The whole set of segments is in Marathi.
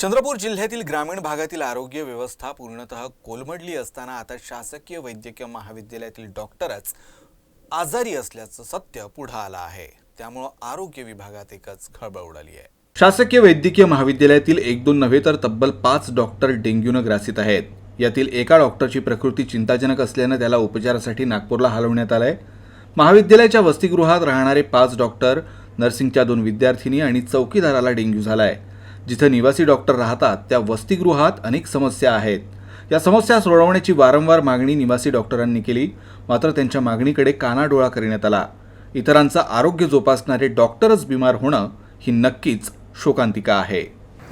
चंद्रपूर जिल्ह्यातील ग्रामीण भागातील आरोग्य व्यवस्था पूर्णतः कोलमडली असताना आता शासकीय वैद्यकीय महाविद्यालयातील डॉक्टरच आजारी असल्याचं सत्य पुढं आलं आहे. त्यामुळं आरोग्य विभागात एकच खळबळ उडाली आहे. शासकीय वैद्यकीय महाविद्यालयातील एक दोन नव्हे तर तब्बल पाच डॉक्टर डेंग्यूनं ग्रासित आहेत. यातील एका डॉक्टरची प्रकृती चिंताजनक असल्यानं त्याला उपचारासाठी नागपूरला हलवण्यात आलंय. महाविद्यालयाच्या वसतिगृहात राहणारे पाच डॉक्टर नर्सिंगच्या दोन विद्यार्थिनी आणि चौकीदाराला डेंग्यू झाला आहे जिथं निवासी डॉक्टर राहतात त्या वसतिगृहात अनेक समस्या आहेत. या समस्या सोडवण्याची वारंवार मागणी निवासी डॉक्टरांनी केली मात्र त्यांच्या मागणीकडे कानाडोळा करण्यात आला. इतरांचं आरोग्य जोपासणारे डॉक्टरच बिमार होणं ही नक्कीच शोकांतिका आहे.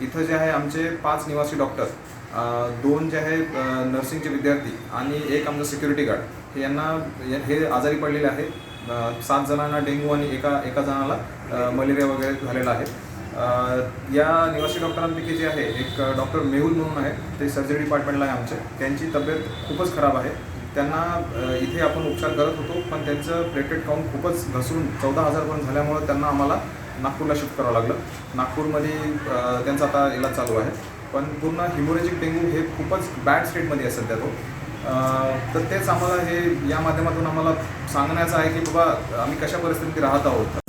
इथं जे आहे आमचे पाच निवासी डॉक्टर दोन जे आहे नर्सिंगचे विद्यार्थी आणि एक आमचं सिक्युरिटी गार्ड. हे यांना हे- आजारी पडलेले आहे सात जणांना डेंग्यू आणि एका एका जणाला मलेरिया वगैरे झालेला आहे. या निवासी डॉक्टरांपैकी जे आहे एक डॉक्टर मेहुल म्हणून आहे ते सर्जरी डिपार्टमेंटला आहे आमचे. त्यांची तब्येत खूपच खराब आहे. त्यांना इथे आपण उपचार करत होतो पण त्यांचं प्लेटेड काउंट खूपच घसरून चौदा हजारपर्यंत झाल्यामुळं त्यांना आम्हाला नागपूरला शिफ्ट करावं लागलं. नागपूरमध्ये त्यांचा आता इलाज चालू आहे. पण पूर्ण हिमोरेजिक डेंग्यू हे खूपच बॅड स्टेटमध्ये आहे सध्या तो. तर तेच आम्हाला हे या माध्यमातून आम्हाला सांगण्याचं आहे की बाबा आम्ही कशा परिस्थितीत राहत आहोत?